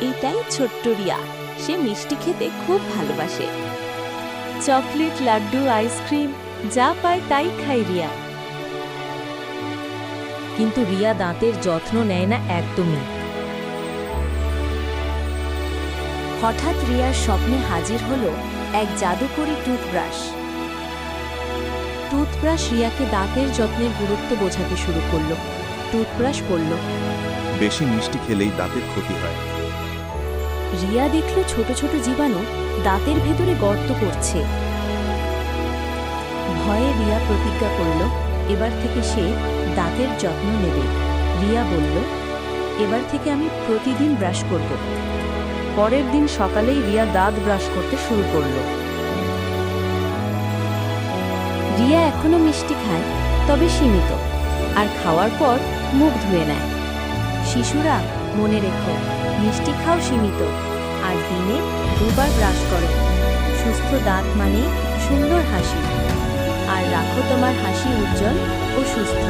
এটাই ছোট্ট রিয়া। সে মিষ্টি খেতে খুব ভালোবাসে। চকলেট, লাড্ডু, আইসক্রিম, যা পায় তাই খায় রিয়া। কিন্তু রিয়া দাঁতের যত্ন নেয় না একদমই। হঠাৎ রিয়ার স্বপ্নে হাজির হলো এক জাদুকরি টুথব্রাশ। টুথব্রাশ রিয়াকে দাঁতের যত্নের গুরুত্ব বোঝাতে শুরু করল। টুথব্রাশ বলল, বেশি মিষ্টি খেলেই দাঁতের ক্ষতি হয়। রিয়া দেখল ছোট ছোট জীবাণু দাঁতের ভেতরে গর্ত করছে। ভয়ে রিয়া প্রতিজ্ঞা করল, এবার থেকে সে দাঁতের যত্ন নেবে। রিয়া বলল, এবার থেকে আমি প্রতিদিন ব্রাশ করব। পরের দিন সকালেই রিয়া দাঁত ব্রাশ করতে শুরু করল। রিয়া এখনও মিষ্টি খায়, তবে সীমিত, আর খাওয়ার পর মুখ ধুয়ে নেয়। শিশুরা মনে রেখো, মিষ্টি খাও সীমিত, আর দিনে দুবার ব্রাশ করো। সুস্থ দাঁত মানে সুন্দর হাসি। আর রাখো তোমার হাসি উজ্জ্বল ও সুস্থ।